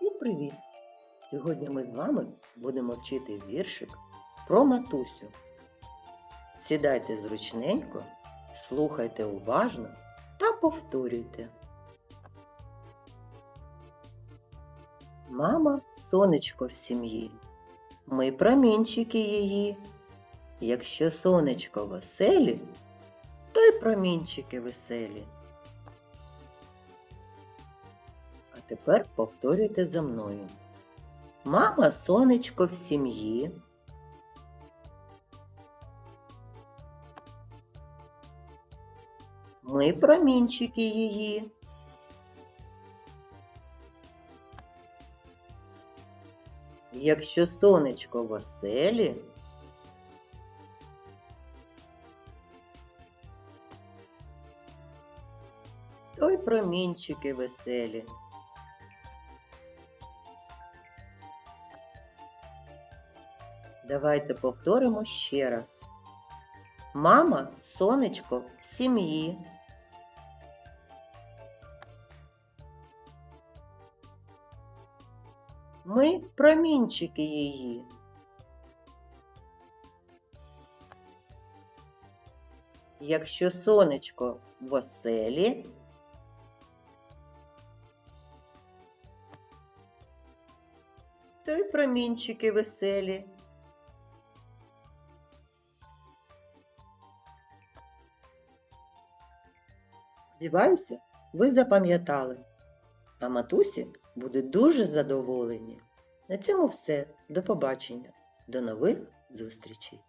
І привіт! Сьогодні ми з вами будемо вчити віршик про матусю. Сідайте зручненько, слухайте уважно та повторюйте. Мама сонечко в сім'ї, ми промінчики її. Якщо сонечко веселі, то й промінчики веселі. Тепер повторюйте за мною. Мама сонечко в сім'ї. Ми промінчики її. Якщо сонечко в оселі, то й промінчики веселі. Давайте повторимо ще раз. Мама сонечко в сім'ї. Ми промінчики її. Якщо сонечко в оселі, то й промінчики веселі. Сподіваюся, ви запам'ятали, а матусі будуть дуже задоволені. На цьому все. До побачення. До нових зустрічей!